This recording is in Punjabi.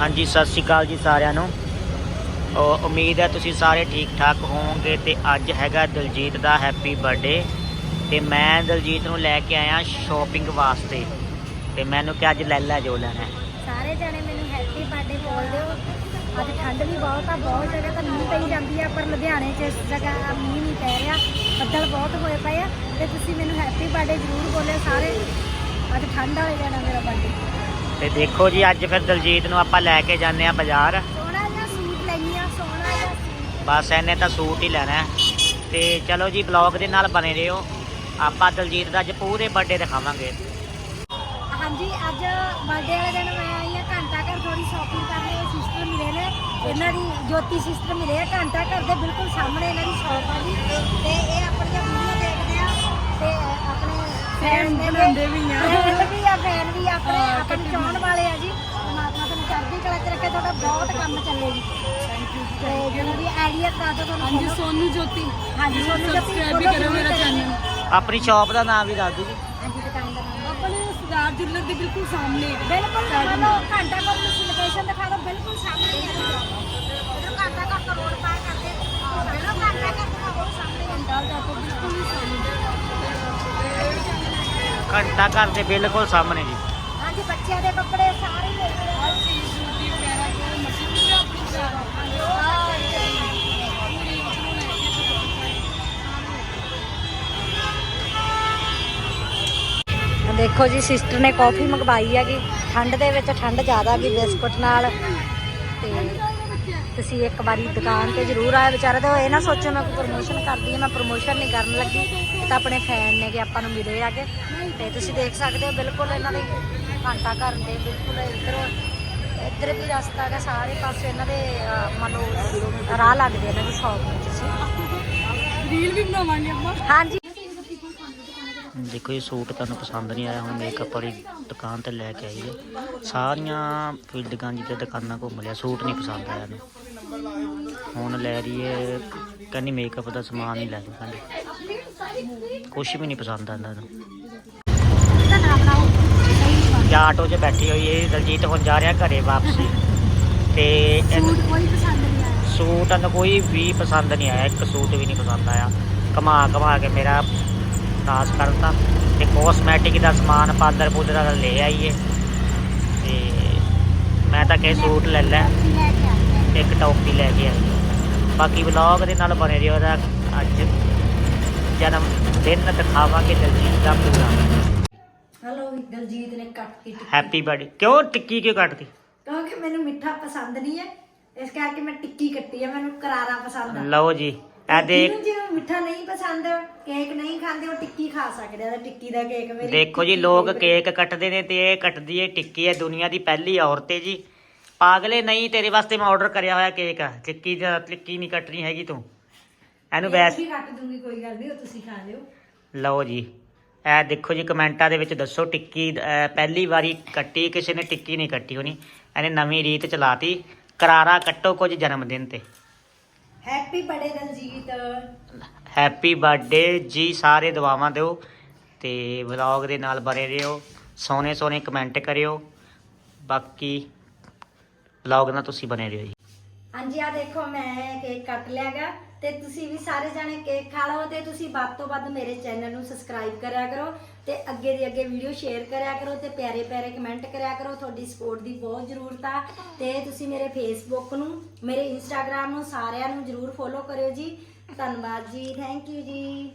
ਹਾਂਜੀ, ਸਤਿ ਸ਼੍ਰੀ ਅਕਾਲ ਜੀ ਸਾਰਿਆਂ ਨੂੰ। ਉਮੀਦ ਹੈ ਤੁਸੀਂ ਸਾਰੇ ਠੀਕ ਠਾਕ ਹੋਵੋਗੇ ਤੇ ਅੱਜ ਹੈਗਾ ਦਲਜੀਤ ਦਾ ਹੈਪੀ ਬਰਥਡੇ ਤੇ ਮੈਂ ਦਲਜੀਤ ਨੂੰ ਲੈ ਕੇ ਆਇਆ ਸ਼ਾਪਿੰਗ ਵਾਸਤੇ ਤੇ ਮੈਨੂੰ ਕਿ ਅੱਜ ਲੈ ਲੈ ਜੋ ਲੈਣਾ ਸਾਰੇ ਜਣੇ ਮੈਨੂੰ ਹੈਪੀ ਬਰਥਡੇ ਬੋਲ ਦਿਓ ਅੱਜ ਠੰਡ ਵੀ ਬਹੁਤ ਆ, ਬਹੁਤ ਜਗ੍ਹਾ ਤਾਂ ਮੀਂਹ ਪਈ ਜਾਂਦੀ ਆ, ਪਰ ਲੁਧਿਆਣੇ 'ਚ ਇਸ ਜਗ੍ਹਾ ਮੀਂਹ ਨਹੀਂ ਪੈ ਰਿਹਾ, ਬੱਦਲ ਬਹੁਤ ਹੋਏ ਪਏ ਆ ਤੇ ਤੁਸੀਂ ਮੈਨੂੰ ਹੈਪੀ ਬਰਥਡੇ ਜ਼ਰੂਰ ਬੋਲਿਓ ਸਾਰੇ। ਅੱਜ ਠੰਡ ਵਾਲੇ ਦਿਨ ਆ ਮੇਰਾ ਬਰਥਡੇ ਤੇ ਦੇਖੋ ਜੀ ਅੱਜ ਫਿਰ ਦਲਜੀਤ ਨੂੰ ਆਪਾਂ ਲੈ ਕੇ ਜਾਂਦੇ ਆ ਬਾਜ਼ਾਰ। ਸੋਹਣਾ ਜਿਹਾ ਸੂਟ ਲੈਣੀ ਆ ਸੋਹਣਾ ਜਿਹਾ ਸੂਟ। ਬਸ ਇਹਨੇ ਤਾਂ ਸੂਟ ਹੀ ਲੈਣਾ ਤੇ ਚਲੋ ਜੀ ਬਲੌਗ ਦੇ ਨਾਲ ਬਨੇ ਰਹੋ। ਆਪਾਂ ਦਲਜੀਤ ਦਾ ਅੱਜ ਪੂਰੇ ਬਰਥਡੇ ਦਿਖਾਵਾਂਗੇ। ਹਾਂਜੀ ਅੱਜ ਬਰਥਡੇ ਵਾਲੇ ਦਿਨ ਮੈਂ ਆਈ ਆ ਘੰਟਾ ਘਰ ਥੋੜੀ ਸ਼ਾਪਿੰਗ ਕਰਨ ਲਈ ਸਿਸਟਰ ਮਿਲੇ ਨੇ। ਇਹਨਾਂ ਦੀ ਜੋਤੀ ਸਿਸਟਰ ਮਿਲੇ ਆ ਘੰਟਾ ਘਰ ਦੇ ਬਿਲਕੁਲ ਸਾਹਮਣੇ ਇਹਨਾਂ ਦੀ ਸ਼ਾਪ ਆ ਜੀ। ਤੇ ਇਹ ਆਪਣੀਆਂ ਵੀਡੀਓ ਦੇਖਦੇ ਆ। ਤੇ ਆਪਣੇ ਫੈਨ ਬਣਾਉਂਦੇ ਵੀ ਆ। ਆ ਫੈਨ ਵੀ ਆਪਣੇ ਆਪਣੇ ਚਾਹਣ ਵਾਲੇ ਆ ਜੀ। ਪਰਮਾਤਮਾ ਤੁਹਾਨੂੰ ਚੜ੍ਹਦੀ ਕਲਾ 'ਚ ਰੱਖੇ ਤੁਹਾਡਾ ਬਹੁਤ ਕੰਮ ਚੱਲੇ ਜੀ। ਤੇ ਜਿਹਨਾਂ ਦੀ ਆਈਡੀਆ ਕਰਾ ਦੋ ਤੁਹਾਨੂੰ ਹਾਂਜੀ ਸੋਨੂ ਜੋਤੀ। ਹਾਂਜੀ ਸੋਨੂੰ ਜੱਪੀ ਸਬਸਕ੍ਰਾਈਬ ਵੀ ਕਰੋ ਮੇਰਾ ਚੈਨਲ ਆਪਣੀ ਸ਼ਾਪ ਦਾ ਨਾਮ ਵੀ ਦੱਸ ਦਿਓ ਜੀ। ਹਾਂਜੀ ਦੁਕਾਨ ਦਾ ਨਾਮ ਆਪਣੇ ਸਰਦਾਰ ਜੁਲਰ ਦੇ ਬਿਲਕੁਲ ਸਾਹਮਣੇ ਬਿਲਕੁਲ ਘੰਟਾ ਘਰ ਤੁਸੀਂ ਲੋਕੇਸ਼ਨ ਦਿਖਾ ਦਿਓ ਬਿਲਕੁਲ ਸਾਹਮਣੇ ਹੀ ਘੰਟਾ ਘਰ ਘੰਟਾ ਘਰ ਦੇ ਬਿਲਕੁਲ ਸਾਹਮਣੇ ਜੀ। ਹਾਂਜੀ ਬੱਚਿਆਂ ਦੇ ਕੱਪੜੇ ਸਾਰੇ ਹੀ ਮਿਲ ਰਹੇ ਹਰ ਚੀਜ਼ ਜੁਤੀ ਵਗੈਰਾ ਕੋਈ ਮਸ਼ੀਨ ਵੀ ਆਪਣੀ ਬਣਾ ਦੇਖੋ ਜੀ ਸਿਸਟਰ ਨੇ ਕਾਫੀ ਮੰਗਵਾਈ ਹੈਗੀ। ਠੰਡ ਦੇ ਵਿੱਚ ਠੰਡ ਜ਼ਿਆਦਾ ਹੈਗੀ ਬਿਸਕੁਟ ਨਾਲ। ਤੁਸੀਂ ਇੱਕ ਵਾਰੀ ਦੁਕਾਨ ਤੇ ਜ਼ਰੂਰ ਆਏ ਵਿਚਾਰੇ ਤੇ ਇਹ ਨਾ ਸੋਚੋ ਮੈਂ ਕੋਈ ਪ੍ਰਮੋਸ਼ਨ ਕਰਦੀ ਹਾਂ ਮੈਂ ਪ੍ਰਮੋਸ਼ਨ ਨਹੀਂ ਕਰਨ ਲੱਗੀ। ਇਹ ਤਾਂ ਆਪਣੇ ਫੈਨ ਨੇ ਕਿ ਆਪਾਂ ਨੂੰ ਮਿਲੇ ਆਗੇ ਤੇ ਤੁਸੀਂ ਦੇਖ ਸਕਦੇ ਹੋ ਬਿਲਕੁਲ ਇਹਨਾਂ ਦੇ ਘੰਟਾ ਘਰ ਦੇ ਬਿਲਕੁਲ ਇੱਧਰ ਇੱਧਰ ਵੀ ਰਸਤਾ ਹੈਗਾ ਸਾਰੇ ਪਾਸੇ ਇਹਨਾਂ ਦੇ ਮੰਨ ਲਓ ਰਾਹ ਲੱਗਦੇ ਇਹਨਾਂ ਦੀ ਸ਼ਾਪ ਵਿੱਚ ਤੁਸੀਂ ਰੀਲ ਵੀ ਬਣਾਵਾਂਗੇ ਆਪਾਂ। ਹਾਂਜੀ। ਦੇਖੋ ਇਹ ਸੂਟ ਤੁਹਾਨੂੰ ਪਸੰਦ ਨਹੀਂ ਆਇਆ ਹੁਣ ਮੇਕਅਪ ਵਾਲੀ ਦੁਕਾਨ ਤੇ ਲੈ ਕੇ ਆਈ ਹੈ। ਸਾਰੀਆਂ ਫੀਲਡਾਂ ਜਿੱਤੇ ਦੁਕਾਨਾਂ ਘੁੰਮ ਲਿਆ ਸੂਟ ਨਹੀਂ ਪਸੰਦ ਆਇਆ ਇਹਨੂੰ। ਹੁਣ ਲੈ ਰਹੀ ਹੈ ਕਹਿੰਦੀ ਮੇਕਅਪ ਦਾ ਸਮਾਨ ਹੀ ਲੈ ਲਓ ਕਹਿੰਦੀ। ਕੁਛ ਵੀ ਨਹੀਂ ਪਸੰਦ ਆਉਂਦਾ ਇਹਨੂੰ। ਜਾਂ ਆਟੋ 'ਚ ਬੈਠੀ ਹੋਈ ਹੈ ਦਲਜੀਤ ਹੁਣ ਜਾ ਰਿਹਾ ਘਰੇ ਵਾਪਸੀ। ਤੇ ਇਹਨੂੰ ਸੂਟ ਕੋਈ ਪਸੰਦ ਨਹੀਂ ਆਇਆ। ਸੂਟ ਨੂੰ ਕੋਈ ਵੀ ਪਸੰਦ ਨਹੀਂ ਆਇਆ ਇੱਕ ਸੂਟ ਵੀ ਨਹੀਂ ਪਸੰਦ ਆਇਆ। ਕਮਾ ਕਮਾ ਕੇ ਮੇਰਾ ਨਾਸ ਕਰਤਾ ਤੇ ਕੋਸਮੈਟਿਕ ਦਾ ਸਮਾਨ ਪਾਦਰ ਪੂਦਰ ਦਾ ਲੈ ਆਈਏ। ਤੇ ਮੈਂ ਤਾਂ ਕਹੇ ਸੂਟ ਲੈ ਲੈ ਇੱਕ ਟੌਪੀ ਲੈ ਕੇ ਆਈ ਬਾਕੀ ਵਲੌਗ ਦੇ ਨਾਲ ਬਣੇ ਰਹੋ ਉਹਦਾ ਅੱਜ। ਜਨਮ ਦਿਨ ਦਿਖਾਵਾਂਗੇ ਦਲਜੀਤ ਦਾ ਪੂਰਾ ਹਲੋ ਦਲਜੀਤ ਨੇ ਕੱਟ ਕੇ ਟਿੱਕੀ। ਹੈਪੀ ਬਰਥਡੇ ਕਿਉਂ ਟਿੱਕੀ ਕਿਉਂ ਕੱਟਦੀ ਕਿਉਂਕਿ ਮੈਨੂੰ ਮਿੱਠਾ ਪਸੰਦ ਨਹੀਂ ਹੈ। ਇਸ ਕਰਕੇ ਮੈਂ ਟਿੱਕੀ ਕੱਟੀ ਹੈ ਮੈਨੂੰ ਕਰਾਰਾ ਪਸੰਦ ਆ। ਲਓ ਜੀ ਦੇਖ। ਜਿਹਨੂੰ ਜਿਹਨੂੰ ਮਿੱਠਾ ਨਹੀਂ ਪਸੰਦ ਕੇਕ ਨਹੀਂ ਖਾਂਦੇ ਉਹ ਟਿੱਕੀ ਖਾ ਸਕਦੇ ਆ ਤੇ ਟਿੱਕੀ ਦਾ ਕੇਕ ਮੇਰੀ ਦੇਖੋ ਜੀ ਲੋਕ ਕੇਕ ਕੱਟਦੇ ਨੇ ਤੇ ਇਹ ਕੱਟਦੀ ਏ ਟਿੱਕੀ ਹੈ ਦੁਨੀਆ ਦੀ ਪਹਿਲੀ ਔਰਤ ਏ ਜੀ। ਪਾਗਲੇ ਨਹੀਂ ਤੇਰੇ ਵਾਸਤੇ ਮੈਂ ਆਰਡਰ ਕਰਿਆ ਹੋਇਆ ਕੇਕ ਆ। ਟਿੱਕੀ ਦਾ ਟਿੱਕੀ ਨਹੀਂ ਕੱਟਣੀ ਹੈਗੀ ਤੂੰ। ਇਹਨੂੰ ਇਹ ਵੈਸ ਵੀ ਕੱਟ ਦੂੰਗੀ ਕੋਈ ਗੱਲ ਨਹੀਂ ਉਹ ਤੁਸੀਂ ਖਾ ਲਿਓ। ਲਓ ਜੀ। ਇਹ ਦੇਖੋ ਜੀ ਕਮੈਂਟਾਂ ਦੇ ਵਿੱਚ ਦੱਸੋ ਟਿੱਕੀ ਅਹ, ਪਹਿਲੀ ਵਾਰੀ ਕੱਟੀ ਕਿਸੇ ਨੇ ਟਿੱਕੀ ਨਹੀਂ ਕੱਟੀ ਹੋਣੀ। ਇਹਨੇ ਨਵੀਂ ਰੀਤ ਚਲਾਤੀ। ਕਰਾਰਾ ਕੱਟੋ ਕੁਝ ਜਨਮ ਦਿਨ ਤੇ। Happy birthday Daljit. Happy birthday ji, ਸਾਰੇ ਦੁਆਵਾਂ ਦਿਓ ਤੇ ਵਲੌਗ ਦੇ ਨਾਲ ਬਣੇ ਰਹੋ ਸੋਹਣੇ ਸੋਹਣੇ ਕਮੈਂਟ ਕਰਿਓ, ਬਾਕੀ ਵਲੌਗ ਨਾਲ ਤੁਸੀਂ ਬਣੇ ਰਹੋ ਜੀ। ਹਾਂਜੀ ਆ ਦੇਖੋ, ਮੈਂ ਕੇਕ ਕੱਟ ਲਿਆਗਾ ਤੇ ਤੁਸੀਂ ਵੀ ਸਾਰੇ ਜਾਣੇ ਕੇਕ ਖਾ ਲਓ ਤੇ ਤੁਸੀਂ ਵੱਧ ਤੋਂ ਵੱਧ ਮੇਰੇ ਚੈਨਲ ਨੂੰ ਸਬਸਕ੍ਰਾਈਬ ਕਰਿਆ ਕਰੋ ਤੇ ਅੱਗੇ ਦੀ ਅੱਗੇ ਵੀਡੀਓ ਸ਼ੇਅਰ ਕਰਿਆ ਕਰੋ ਤੇ ਪਿਆਰੇ ਪਿਆਰੇ ਕਮੈਂਟ ਕਰਿਆ ਕਰੋ। ਤੁਹਾਡੀ ਸਪੋਰਟ ਦੀ ਬਹੁਤ ਜ਼ਰੂਰਤ ਆ ਤੇ ਤੁਸੀਂ ਮੇਰੇ ਫੇਸਬੁੱਕ ਨੂੰ, ਮੇਰੇ ਇੰਸਟਾਗ੍ਰam ਨੂੰ ਸਾਰਿਆਂ ਨੂੰ ਜ਼ਰੂਰ ਫੋਲੋ ਕਰਿਓ ਜੀ। ਧੰਨਵਾਦ ਜੀ ਥੈਂਕ ਯੂ ਜੀ।